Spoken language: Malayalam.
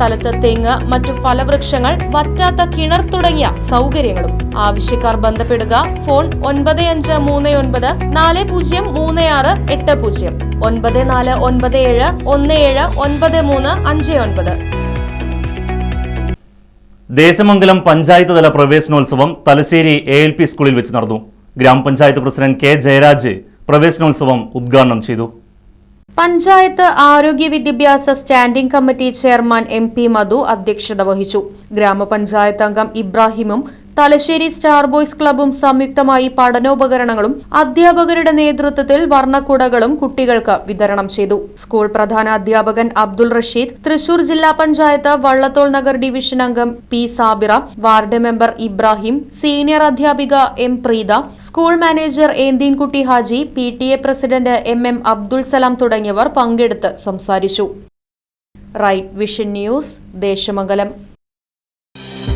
സ്ഥലത്ത് തെങ്ങ് മറ്റു ഫലവൃക്ഷങ്ങൾ വറ്റാത്ത കിണർ തുടങ്ങിയ സൗകര്യങ്ങളും. ആവശ്യക്കാർ ബന്ധപ്പെടുക ഫോൺ ഒൻപത് അഞ്ച് മൂന്ന് ഒൻപത് നാല് പൂജ്യം മൂന്ന് ആറ് എട്ട് പൂജ്യം. ഒൻപത് നാല് ഒൻപത് ഏഴ് ഒന്ന് ഏഴ് ഒൻപത് മൂന്ന് അഞ്ച് ഒൻപത്. ദേശമംഗലം പഞ്ചായത്ത് തല പ്രവേശനോത്സവം തലശ്ശേരി എ എൽ പി സ്കൂളിൽ വെച്ച് നടന്നു. ഗ്രാമപഞ്ചായത്ത് പ്രസിഡന്റ് കെ ജയരാജ് പ്രവേശനോത്സവം ഉദ്ഘാടനം ചെയ്തു. പഞ്ചായത്ത് ആരോഗ്യ വിദ്യാഭ്യാസ standing committee chairman M P Madhu അധ്യക്ഷത വഹിച്ചു. ഗ്രാമപഞ്ചായത്ത് അംഗം ഇബ്രാഹിമും തലശ്ശേരി സ്റ്റാർ ബോയ്സ് ക്ലബും സംയുക്തമായി പഠനോപകരണങ്ങളും അധ്യാപകരുടെ നേതൃത്വത്തിൽ വർണക്കുടകളും കുട്ടികൾക്ക് വിതരണം ചെയ്തു. സ്കൂൾ പ്രധാന അധ്യാപകൻ അബ്ദുൾ റഷീദ് തൃശൂർ ജില്ലാ പഞ്ചായത്ത് വള്ളത്തോൾ നഗർ ഡിവിഷൻ അംഗം P Sabira ward member Ibrahim senior അധ്യാപിക M Preetha school manager Enthinkutty Haji P T A president M M Abdul Salam തുടങ്ങിയവർ പങ്കെടുത്ത് സംസാരിച്ചു. Right vision news Desamangalam.